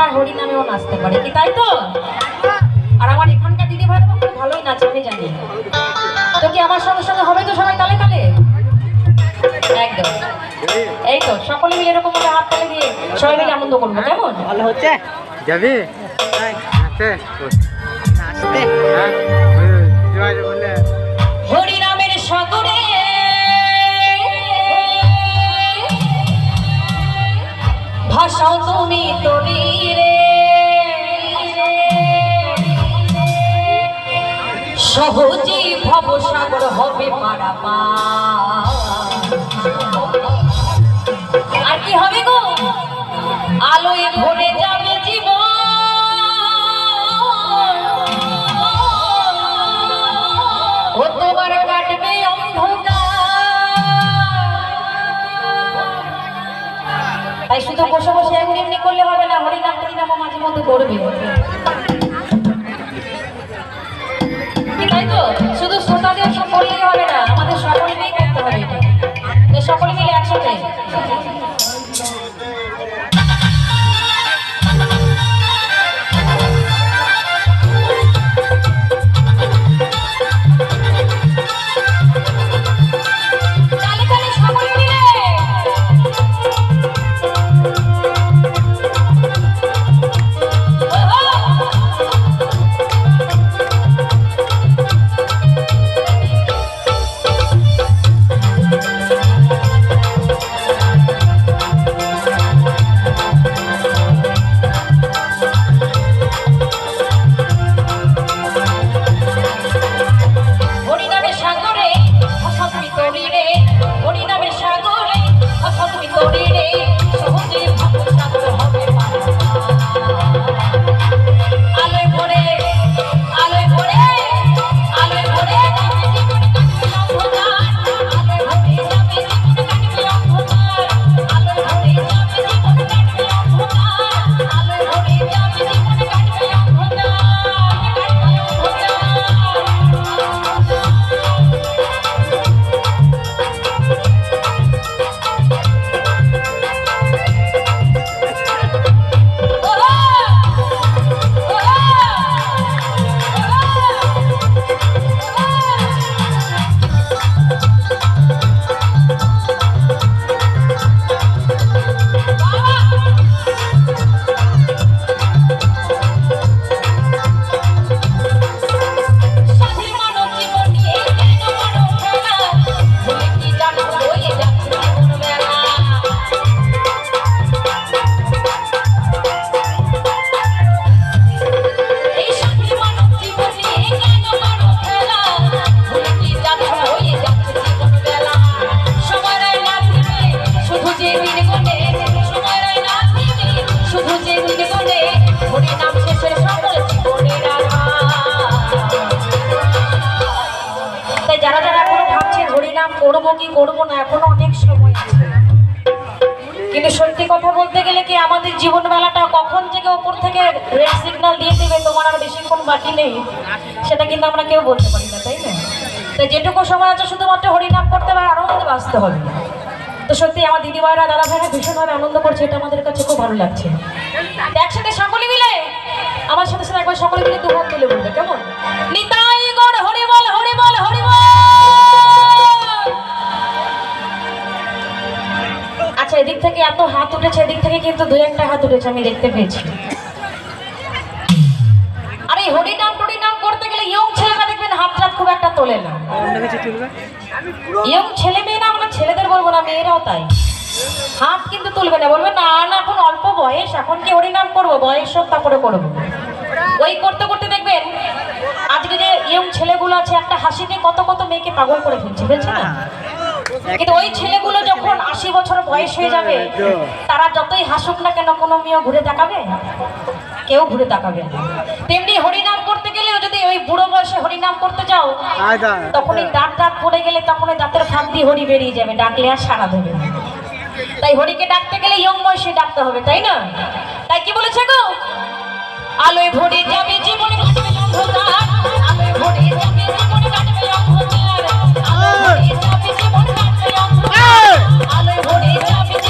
আবার হরি নামেও নাচতে পারে কি তাই তো? আর আমার এখানকার দিদি ভাই খুব ভালোই নাচে আমি জানি। তো কি আমার সঙ্গে সঙ্গে হবে তো সবাই তালে তালে? একদম। এই তো সকলে মিলে এরকম ভাবে হাত তালে দিয়ে সবাই মিলে আনন্দ করব কেমন? ভালো হচ্ছে? যাবি? হ্যাঁ। বললে হরি নামের সাগরে ভাষাও তুমি তরি রে সহজে ভবসাগর হবে আর কি হবে গো? আলোয় ভরে যাবে হরিনাম হরিনাম মাঝে মধ্যে করবে করব, কি করব না, এখনও অনেক সময় কিন্তু সত্যি কথা বলতে গেলে কি আমাদের জীবন বেলাটা কখন থেকে ওপর থেকে রেড সিগন্যাল দিয়ে দেবে তোমার আর বেশিক্ষণ বাকি নেই, সেটা কিন্তু আমরা কেউ বলতে পারি না, তাই না? তাই যেটুকু সময় আছে শুধুমাত্র হরিনাম করতে হবে, আনন্দে বাঁচতে হবে। তো সত্যি আমার দিদিভাইরা দাদা ভাইরা ভীষণভাবে আনন্দ করছে, এটা আমাদের কাছে খুব ভালো লাগছে। একসাথে সকলে মিলে, আমার সাথে সাথে একবার সকলে মিলে দু হাত তুলে বলবে, কেমন? নিতাই থেকে এত হাত উঠেছে, এদিক থেকে কিন্তু দুই একটা হাত উঠেছে, আমি দেখতে পেয়েছি। আরে হরিনাম টরিনাম করতে গেলে ইয়ং ছেলেরা দেখবেন হাত টাত খুব একটা তোলে না। ইয়ং ছেলে মেয়ে না আমরা ছেলেদের বলব না, মেয়েরাও তাই। হাত কিন্তু তুলবে না, বলবে না না, এখন অল্প বয়স, এখন কি হরিনাম করব? বয়স হোক, তারপরে করব। ওই করতে করতে দেখবেন, আজকে যে ইয়ং ছেলেগুলো আছে, একটা হাসিতে কত কত মেয়েকে পাগল করে ফেলছে ফেলছে না? কিন্তু ওই ছেলেগুলো যখন আশি বছর বয়স হয়ে যাবে তারা যতই হাসুক না কেন কোনো মেয়েও ঘুরে তাকাবে? কেউ ঘুরে তাকাবে তেমনি হরিনাম করতে গেলেও যদি ওই বুড়ো বয়সে হরিনাম করতে যাও তখন এই দাঁত দাঁত পড়ে গেলে তখন ওই দাঁতের ফাঁক দিয়ে হরি বেরিয়ে যাবে ডাকলে আর সারা দেবে তাই হরিকে ডাকতে গেলে ইয়ং বয়সে ডাকতে হবে তাই না? তাই কি বলেছে গো? আলোয় ভরে যাবে জীবন অন্ধকার। আলোয় ভরে যাবে